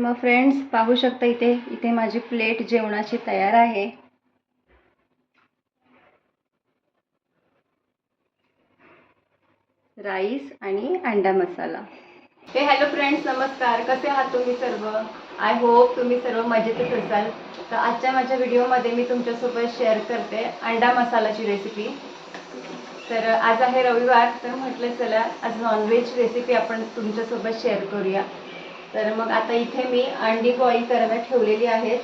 मग फ्रेंड्स पाहू शकता इथे इथे माझी प्लेट जेवणाची तयार आहे. राईस आणि अंडा मसाला. हे हॅलो फ्रेंड्स नमस्कार. कसे आहात तुम्ही सर्व? आय होप तुम्ही सर्व मजेतच असाल. तर आजच्या माझ्या व्हिडिओमध्ये मी तुमच्यासोबत शेअर करते अंडा मसालाची रेसिपी तर आज आहे रविवार तर म्हटलं चला आज नॉनव्हेज रेसिपी आपण तुमच्यासोबत शेअर करूया. तर मग आता इथे मी अंडी बॉईल करायला ठेवलेली आहेत.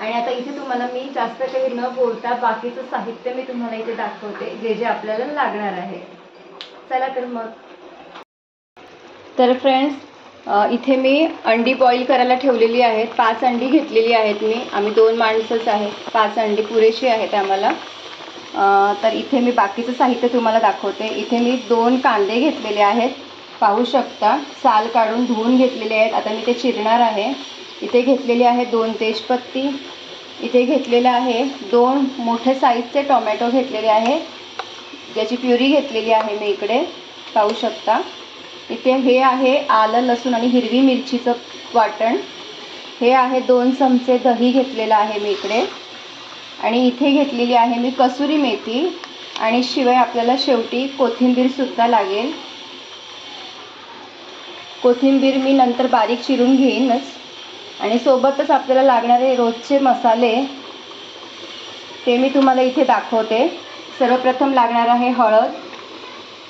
आणि आता इथे तुम्हाला मी जास्त काही न बोलता बाकीचं साहित्य मी तुम्हाला इथे दाखवते जे जे आपल्याला लागणार आहे. चला तर मग. तर फ्रेंड्स इथे मी अंडी बॉईल करायला ठेवलेली आहेत. पाच अंडी घेतलेली आहेत मी. आम्ही दोन माणसंच आहेत. पाच अंडी पुरेशी आहेत आम्हाला. तर इथे मी बाकीचं साहित्य तुम्हाला दाखवते. इथे मी दोन कांदे घेतलेले आहेत. पाहू शकता. साल काढून धुवून घेतलेले आहेत. आता मी ते चिरणार आहे. इथे घेतलेली आहे दोन तेजपत्ती. इथे घेतलेलं आहे दोन मोठे साईजचे टोमॅटो घेतलेले आहे. ज्याची प्युरी घेतलेली आहे मी इकडे. पाहू शकता. इथे हे आहे आलं लसूण आणि हिरवी मिरचीचं वाटण. हे आहे दोन चमचे दही घेतलेलं आहे मी इकडे. आणि इथे घेतलेली आहे मी कसुरी मेथी. आणि शिवाय आपल्याला शेवटी कोथिंबीरसुद्धा लागेल. कोथिंबीर मी नंतर बारीक चिरून घेईनच. आणि सोबतच आपल्याला लागणारे रोजचे मसाले ते मी तुम्हाला इथे दाखवते. सर्वप्रथम लागणार आहे हळद.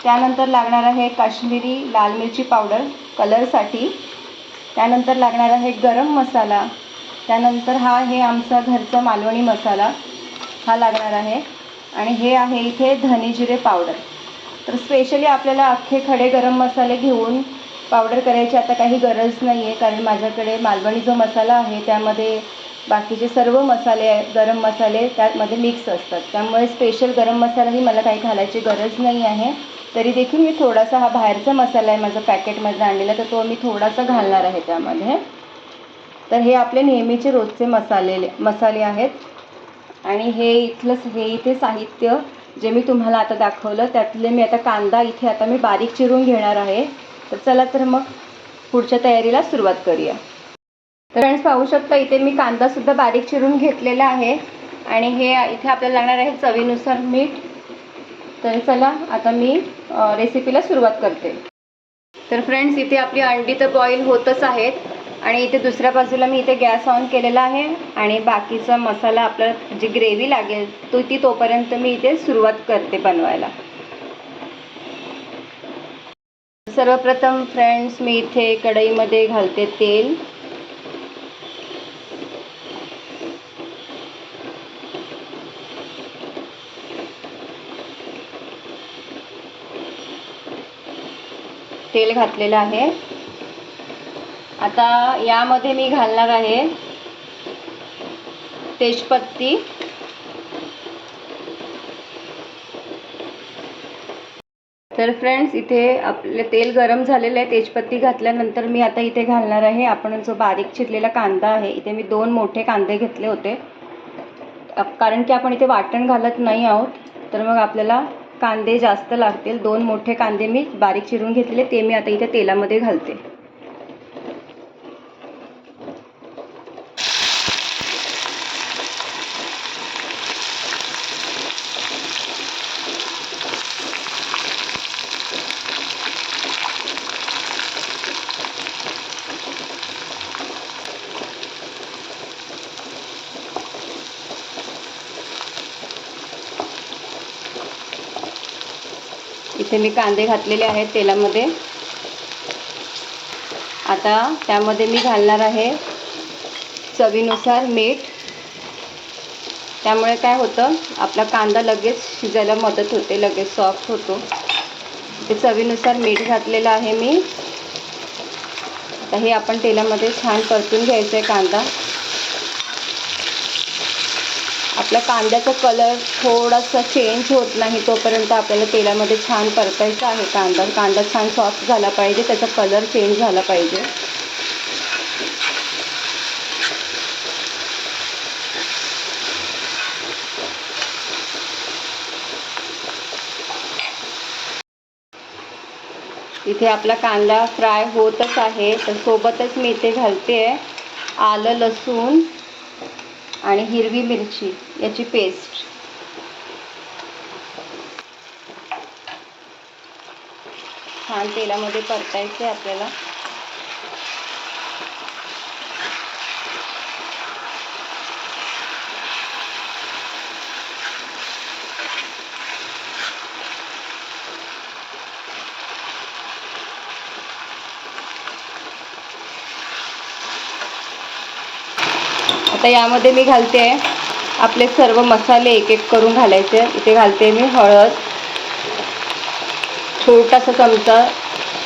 त्यानंतर लागणार आहे काश्मीरी लाल मिरची पावडर कलरसाठी. त्यानंतर लागणार आहे गरम मसाला. त्यानंतर हा आहे आमचा घरचा मालवणी मसाला. हा लागणार आहे. आणि हे आहे इथे धने जिरे पावडर. तर स्पेशली आपल्याला अख्खे खडे गरम मसाले घेऊन पावडर करायची आता काही गरज नाही आहे कारण माझ्याकडे मालवणी जो मसाला आहे त्यामध्ये बाकीचे सर्व मसाले गरम मसाले त्यामध्ये मिक्स असतात. त्यामुळे स्पेशल गरम मसालाही मला काही घालायची गरज नाही आहे. तरी देखील मी थोडासा हा बाहेरचा मसाला आहे माझा पॅकेटमधला आणलेला तर तो मी थोडासा घालणार आहे त्यामध्ये. तर हे आपले नेहमीचे रोजचे मसाले मसाले आहेत. आणि हे इथलंच हे इथे साहित्य जे मी तुम्हाला आता दाखवलं त्यातले मी आता कांदा इथे आता मी बारीक चिरून घेणार आहे. तर चला तर मग पुढच्या तयारीला सुरुवात करूया. तर फ्रेंड्स पाहू शकता इथे मी कांदासुद्धा बारीक चिरून घेतलेला आहे. आणि हे इथे आपल्याला लागणार आहे चवीनुसार मीठ. तर चला आता मी रेसिपीला सुरुवात करते. तर फ्रेंड्स इथे आपली अंडी तर बॉईल होतच आहेत. आणि इथे दुसऱ्या बाजूला मी इथे गॅस ऑन केलेला आहे. आणि बाकीचा मसाला आपला जी ग्रेव्ही लागेल तो ती तोपर्यंत मी इथे सुरुवात करते बनवायला. सर्वप्रथम फ्रेंड्स मी इथे कढईमध्ये घालते तेल. तेल घातलेलं आहे. आता यामध्ये मी घालणार आहे तेजपत्ती. तर फ्रेंड्स इथे आपले तेल गरम झालेलं आहे तेजपत्ती घातल्यानंतर मी आता इथे घालणार आहे. आपण जो बारीक चिरलेला कांदा आहे इथे मी दोन मोठे कांदे घेतले होते. कारण की आपण इथे वाटण घालत नाही आहोत. तर मग आपल्याला कांदे जास्त लागतील. दोन मोठे कांदे मी बारीक चिरून घेतलेले ते मी आता इथे तेलामध्ये घालते. इथे मी कांदे घातलेले आहेत तेलामध्ये. आता त्यामध्ये मी घालणार आहे चवीनुसार मीठ. त्यामुळे काय होतं आपला कांदा लगेच शिजायला मदत होते लगेच सॉफ्ट होतो. ते चवीनुसार मीठ घातलेलं आहे मी. आता हे आपण तेलामध्ये छान परतून घ्यायचं आहे कांदा. आपल्या कांद्याचा कलर थोडासा चेंज होत नाही तोपर्यंत आपल्याला तेलामध्ये छान परतायचा आहे कांदा. कांदा छान सॉफ्ट झाला पाहिजे त्याचा कलर चेंज झाला पाहिजे. इथे आपला कांदा फ्राय होतच आहे. तर सोबतच मी इथे घालते आहे आलं लसूण. आणि हिरवी मिरची याची पेस्ट छान तेलामध्ये परतायचे आपल्याला. आता यामध्ये मी घालते आहे आपले सर्व मसाले एक एक करून घालायचे. इथे घालते मी हळद. छोटासा चमचा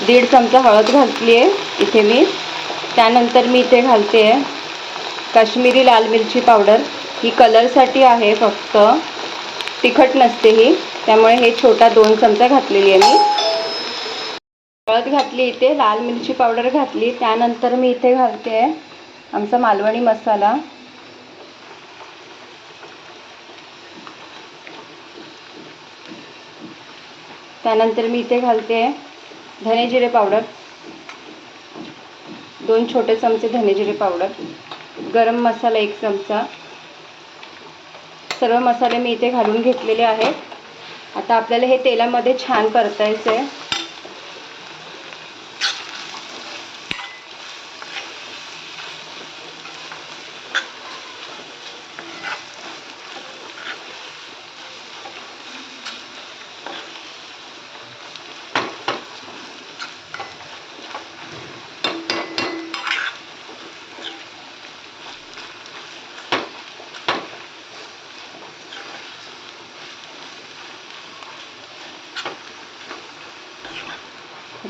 दीड चमचा हळद घातली आहे इथे मी. त्यानंतर मी इथे घालते आहे काश्मीरी लाल मिरची पावडर. ही कलरसाठी आहे फक्त. तिखट नसते ही त्यामुळे हे छोटा दोन चमचा घातलेली आहे मी. हळद घातली इथे लाल मिरची पावडर घातली. त्यानंतर मी इथे घालते आहे आमचा मालवणी मसाला. त्यानंतर मी इथे घालते धने जिरे पावडर. दोन छोटे चमचे धने जिरे पावडर. गरम मसाला एक चमचा. सर्व मसाले मी इथे घालून घेतलेले आहेत. आता आपल्याला हे तेलामध्ये छान परतायचं आहे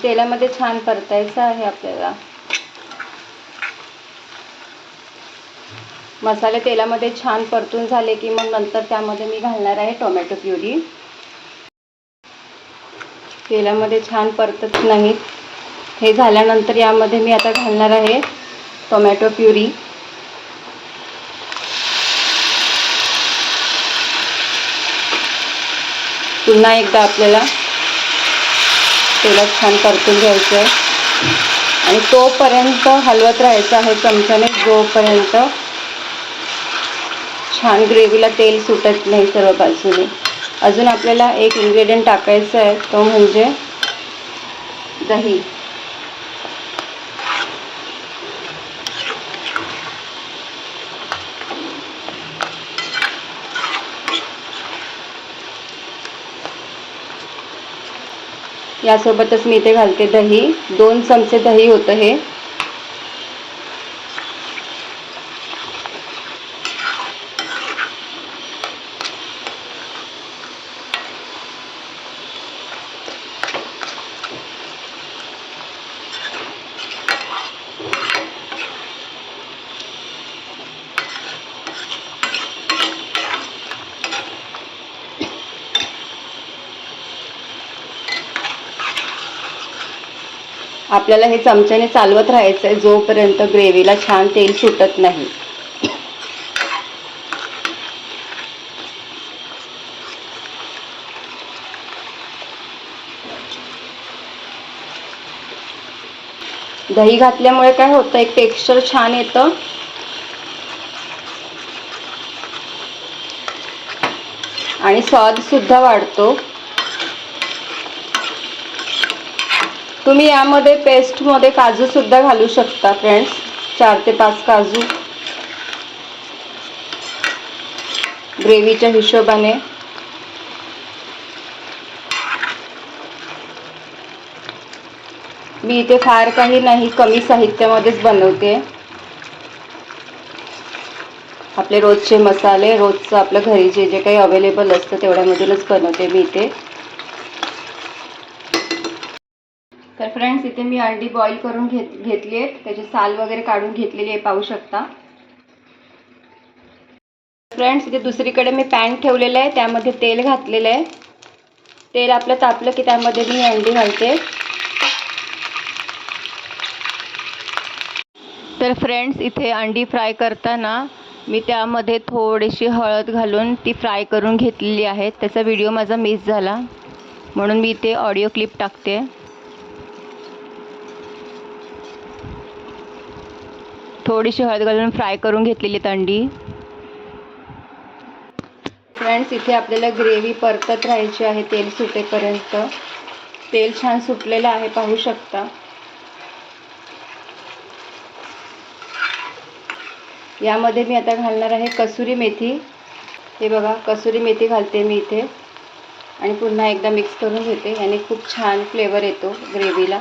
तेलामध्ये छान परतायचं आहे आपल्याला. मसाले तेलामध्ये छान परतून झाले की मग नंतर त्यामध्ये मी घालणार आहे टोमॅटो प्युरी. तेलामध्ये छान परतत नाहीत हे झाल्यानंतर यामध्ये मी आता घालणार आहे टोमॅटो प्युरी. पुन्हा एकदा आपल्याला तेलात छान परतून घ्यायचं. आहे आणि तोपर्यंत हलवत राहायचं आहे चमच्याने जोपर्यंत छान ग्रेव्हीला तेल सुटत नाही सर्व बाजूने अजून आपल्याला एक इन्ग्रेडियंट टाकायचं आहे तो म्हणजे दही. यासोबतच मी इथे घालते दही. दोन चमचे दही होतं हे. आपल्याला हे चमच्याने चालवत राहायचं आहे जोपर्यंत ग्रेव्हीला छान तेल सुटत नाही. दही घातल्यामुळे काय होतं एक टेक्स्चर छान येतं. आणि स्वाद सुद्धा वाढतो. तुम्ही यामध्ये पेस्टमध्ये काजूसुद्धा घालू शकता फ्रेंड्स चार ते पाच काजू. ग्रेव्हीच्या हिशोबाने. मी इथे फार काही नाही कमी साहित्यामध्येच बनवते. आपले रोजचे मसाले रोजचं आपल्या घरी जे जे काही अवेलेबल असतं तेवढ्यामधूनच बनवते मी इथे. तर फ्रेंड्स इथे मी अंडी बॉईल करून घेत घेतली आहेत त्याची साल वगैरे काढून घेतलेली आहे पाहू शकता. फ्रेंड्स इथे दुसरीकडे मी पॅन ठेवलेलं आहे. त्यामध्ये तेल घातलेलं आहे. तेल आपलं तापलं की त्यामध्ये मी अंडी घालते. तर फ्रेंड्स इथे अंडी फ्राय करताना मी त्यामध्ये थोडीशी हळद घालून ती फ्राय करून घेतलेली आहे. त्याचा व्हिडिओ माझा मिस झाला. म्हणून मी इथे ऑडिओ क्लिप टाकते. थोडीशी हळद घालून फ्राय करून घेतलेली तंडी. अंडी फ्रेंड्स इथे आपल्याला ग्रेव्ही परतत राहायची आहे तेल सुटेपर्यंत. तेल छान सुटलेलं आहे पाहू शकता. यामध्ये मी आता घालणार आहे कसुरी मेथी. हे बघा कसुरी मेथी घालते मी इथे. आणि पुन्हा एकदा मिक्स करून घेते. याने खूप छान फ्लेवर येतो ग्रेव्हीला.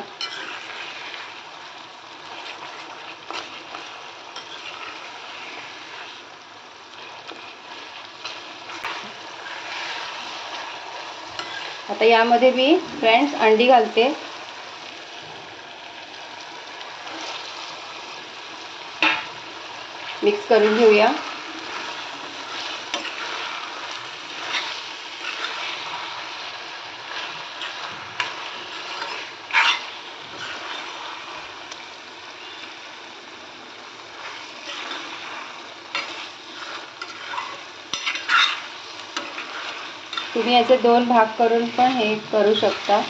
आता यामध्ये मी फ्रेंड्स अंडी घालते. मिक्स करून घेऊया. तुम्ही याचे दोन भाग करून पण हे करू शकता.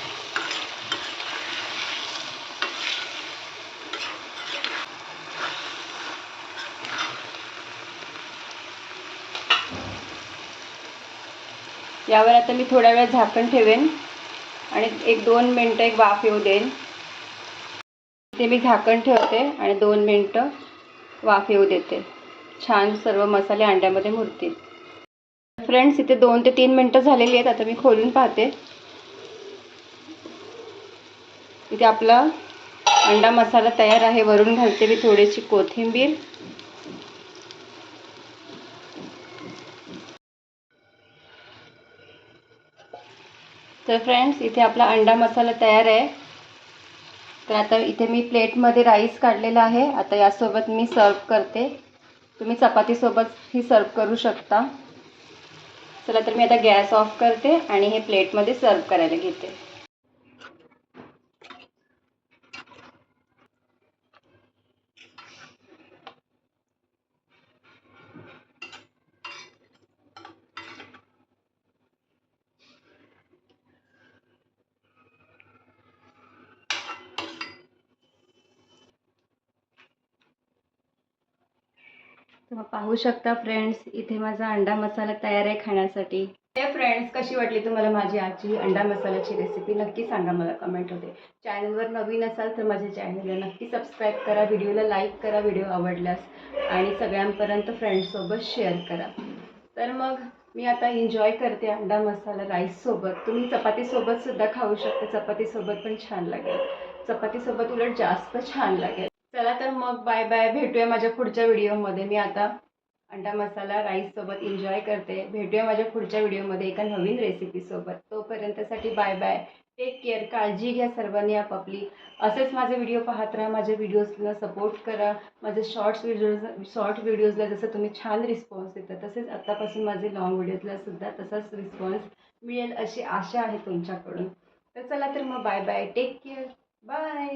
यावर आता मी थोड्या वेळ झाकण ठेवेन आणि एक दोन मिनटं एक वाफ येऊ देईन. ते मी झाकण ठेवते आणि दोन मिनटं वाफ येऊ देते. छान सर्व मसाले अंड्यामध्ये मुरतील. फ्रेंड्स इथे दोन ते तीन मिनटं झालेली आहेत आता मी खोलून पाहते. इथे आपला अंडा मसाला तयार आहे वरून घालते मी थोडीशी कोथिंबीर. तर फ्रेंड्स इथे आपला अंडा मसाला तयार आहे. तर आता इथे मी प्लेटमध्ये राईस काढलेला आहे. आता यासोबत मी सर्व करते. तुम्ही चपातीसोबत ही सर्व करू शकता. चला तर मी आता गॅस ऑफ करते आणि हे प्लेटमध्ये सर्व करायला घेते. तुम्ही पाहू शकता फ्रेंड्स इथे माझा अंडा मसाला तयार आहे खाण्यासाठी. हे फ्रेंड्स कशी वाटली तुम्हाला माझी आजची अंडा मसाल्याची रेसिपी नक्की सांगा मला कमेंटमध्ये चॅनलवर नवीन असाल तर माझ्या चॅनलला नक्की सबस्क्राईब करा व्हिडिओला लाईक करा व्हिडिओ आवडल्यास. आणि सगळ्यांपर्यंत फ्रेंड्ससोबत शेअर करा. तर मग मी आता एन्जॉय करते अंडा मसाला राईससोबत तुम्ही चपातीसोबत सुद्धा खाऊ शकता. चपातीसोबत पण छान लागेल. चपातीसोबत उलट जास्त छान लागेल. चला तर मग बाय बाय भेटूया माझ्या पुढच्या व्हिडिओमध्ये मी आता अंडा मसाला राईससोबत एन्जॉय करते. भेटूया माझ्या पुढच्या व्हिडिओमध्ये एका नवीन रेसिपीसोबत तोपर्यंतसाठी बाय बाय टेक केअर काळजी घ्या सर्वांनी आपापली. असेच माझे व्हिडिओ पाहत राहा. माझ्या व्हिडिओजला सपोर्ट करा. माझे शॉर्ट्स व्हिडिओज शॉर्ट व्हिडिओजला जसं तुम्ही छान रिस्पॉन्स देता तसेच आत्तापासून माझे लॉंग व्हिडिओजला सुद्धा तसाच रिस्पॉन्स मिळेल अशी आशा आहे तुमच्याकडून. तर चला तर मग bye bye take care bye